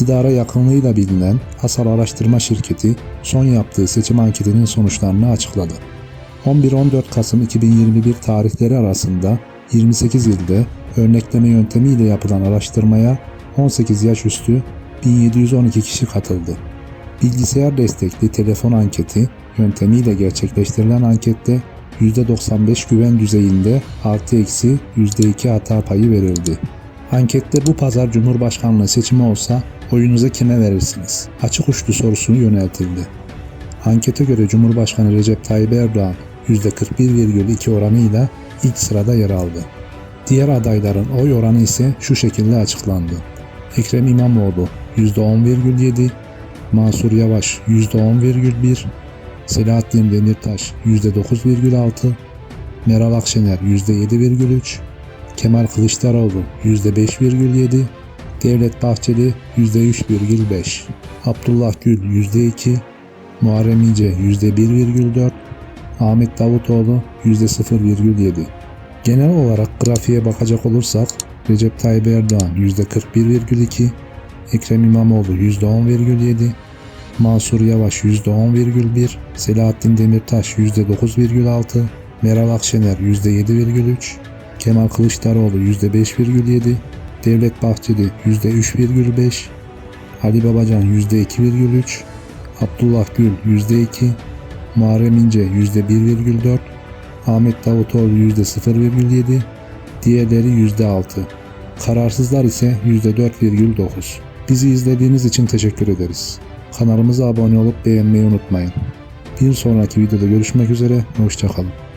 İktidara yakınlığıyla bilinen Asal Araştırma Şirketi son yaptığı seçim anketinin sonuçlarını açıkladı. 11-14 Kasım 2021 tarihleri arasında 28 ilde örnekleme yöntemiyle yapılan araştırmaya 18 yaş üstü 1712 kişi katıldı. Bilgisayar destekli telefon anketi yöntemiyle gerçekleştirilen ankette %95 güven düzeyinde artı eksi %2 hata payı verildi. Ankette bu pazar Cumhurbaşkanlığı seçimi olsa oyunuzu kime verirsiniz? Açık uçlu sorusunu yöneltildi. Ankete göre Cumhurbaşkanı Recep Tayyip Erdoğan %41,2 oranıyla ilk sırada yer aldı. Diğer adayların oy oranı ise şu şekilde açıklandı. Ekrem İmamoğlu %10,7, Mansur Yavaş %10,1, Selahattin Demirtaş %9,6, Meral Akşener %7,3, Kemal Kılıçdaroğlu %5,7, Devlet Bahçeli %3,5, Abdullah Gül %2, Muharrem İnce %1,4, Ahmet Davutoğlu %0,7. Genel olarak grafiğe bakacak olursak Recep Tayyip Erdoğan %41,2, Ekrem İmamoğlu %10,7, Mansur Yavaş %10,1, Selahattin Demirtaş %9,6, Meral Akşener %7,3, Kemal Kılıçdaroğlu %5,7, Devlet Bahçeli %3,5, Ali Babacan %2,3, Abdullah Gül %2, Muharrem İnce %1,4, Ahmet Davutoğlu %0,7, diğerleri %6. Kararsızlar ise %4,9. Bizi izlediğiniz için teşekkür ederiz. Kanalımıza abone olup beğenmeyi unutmayın. Bir sonraki videoda görüşmek üzere, hoşçakalın.